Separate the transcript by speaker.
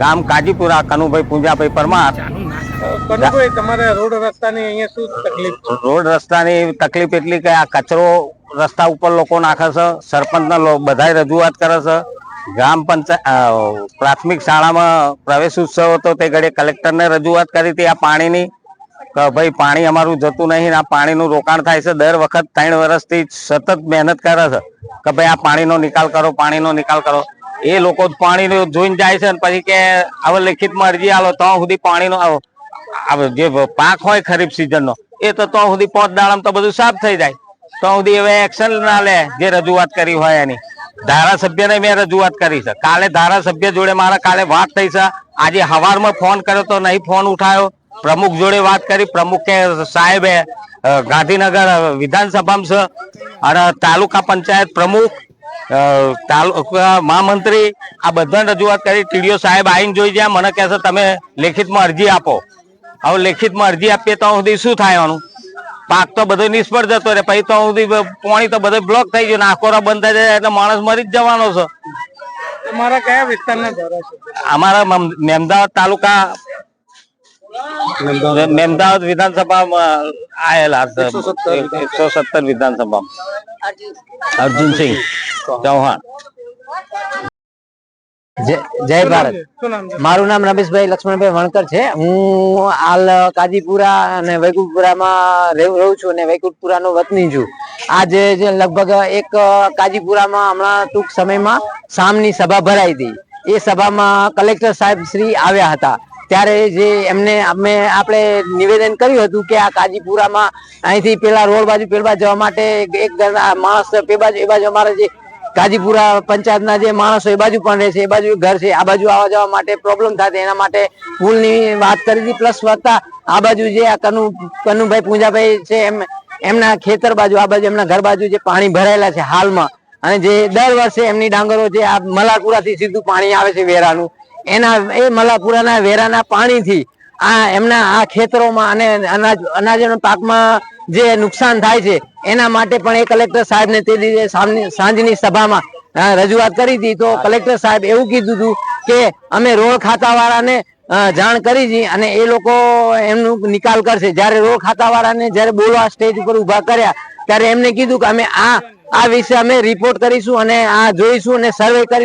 Speaker 1: ગામ કાજીપુરા કનુભાઈ પૂંજાભાઈ પરમાર.
Speaker 2: કનુભાઈ તમારે રોડ રસ્તાની અહીંયા શું તકલીફ
Speaker 1: રોડ રસ્તાની તકલીફ એટલી કે આ કચરો રસ્તા ઉપર લોકો નાખે છે સરપંચના બધાય રજૂઆત કરે છે. ગ્રામ પંચાયત પ્રાથમિક શાળામાં પ્રવેશ ઉત્સવ હતો તે ઘડે કલેક્ટરને રજૂઆત કરી હતી આ પાણીની કે ભાઈ પાણી અમારું જતું નહીં ને આ પાણીનું રોકાણ થાય છે. દર વખત ત્રણ વર્ષથી સતત મહેનત કરે છે કે ભાઈ આ પાણીનો નિકાલ કરો પાણીનો નિકાલ કરો. એ લોકો જ પાણી જોઈને જાય છે પછી કે હવે લેખિતમાં અરજી આલો, તો સુધી પાણીનો જે પાક હોય ખરીફ સિઝનનો, એ તો તો સુધી પાંચ દાડામાં તો બધું સાફ થઈ જાય. તો સુધી હવે એક્શન ના લે, જે રજૂઆત કરી હોય એની. ધારાસભ્યને મેં રજૂઆત કરી છે. કાલે ધારાસભ્ય જોડે મારા કાલે વાત થઈ છે. આજે હવારમાં ફોન કર્યો તો નહીં ફોન ઉઠાયો. પ્રમુખ જોડે વાત કરી. પ્રમુખ કે, સાહેબે ગાંધીનગર વિધાનસભામાં છે. અને તાલુકા પંચાયત પ્રમુખ તાલુકા મહામંત્રી આ બધાને રજૂઆત કરી. ટીડીઓ સાહેબ આવીને જોઈ જ્યાં મને કહે છે તમે લેખિતમાં અરજી આપો. હવે લેખિતમાં અરજી આપીએ તો સુધી શું થાયવાનું પાક તો બધો નિષ્ફળ જતો રહે. પછી તો સુધી પાણી તો બધો બ્લોક થઈ ગયું નાકોરા બંધ થઈ જાય એટલે માણસ મરી જ જવાનો છે.
Speaker 2: તમારા કયા વિસ્તારના
Speaker 1: અમારા મમ- મેમદાવાદ તાલુકા મેમદાવાદ. વિધાનસભામાં આયેલા એકસો સત્તર વિધાનસભામાં અર્જુનસિંહ. ચૌહાણ.
Speaker 3: જય જય ભારત. મારું નામ રમેશભાઈ લક્ષ્મણભાઈ વણકર છે. હું હાલ કાજીપુરા અને વૈકુંઠપુરામાં રહું રહું છું અને વૈકુંઠપુરાનો વતની છું. આજે જે લગભગ એક કાજીપુરામાં હમણાં ટૂંક સમયમાં સામની સભા ભરાઈ હતી. એ સભામાં કલેક્ટર સાહેબ શ્રી આવ્યા હતા. ત્યારે જે એમને અમે આપણે નિવેદન કર્યું હતું કે આ કાજીપુરામાં અહીંથી પેલા રોડ બાજુ પેલા બાજુ જવા માટે એક માણસ પે બાજુ એ બાજુ અમારે જે ગાજીપુરા પંચાયતના જે માણસો એ બાજુ પણ રહે છે એ બાજુ ઘર છે, આ બાજુ આવવા જવા માટે પ્રોબ્લેમ થાય એના માટે પુલની વાત કરી હતી પ્લસ વધતા આ બાજુ જે આ કનુ, કનુભાઈ પૂંજાભાઈ છે, એમ, એમના ખેતર બાજુ, આ બાજુ એમના ઘર બાજુ જે પાણી ભરાયેલા છે હાલમાં, અને જે દર વર્ષે એમની ડાંગરો જે આ મલાકુરાથી સીધું પાણી આવે છે વેરાનું, એના, એ મલાપુરાના વેરાના પાણીથી આ એમના આ ખેતરોમાં અને અનાજ, અનાજના પાકમાં જે નુકસાન થાય છે, એના માટે પણ એ કલેક્ટર સાહેબને તે દિવસે સાંજની- સભામાં રજૂઆત કરી હતી. તો કલેક્ટર સાહેબ એવું કીધું હતું કે, અમે રોડ ખાતા વાળાને જાણ કરી હતી અને એ લોકો એમનું નિકાલ કરશે. જ્યારે રોડ ખાતાવાળાને જ્યારે બોલવા સ્ટેજ ઉપર ઊભા કર્યા, ત્યારે એમને કીધું કે અમે આ આ વિશે અમે રિપોર્ટ કરીશું અને આ જોઈશું અને સર્વે કરી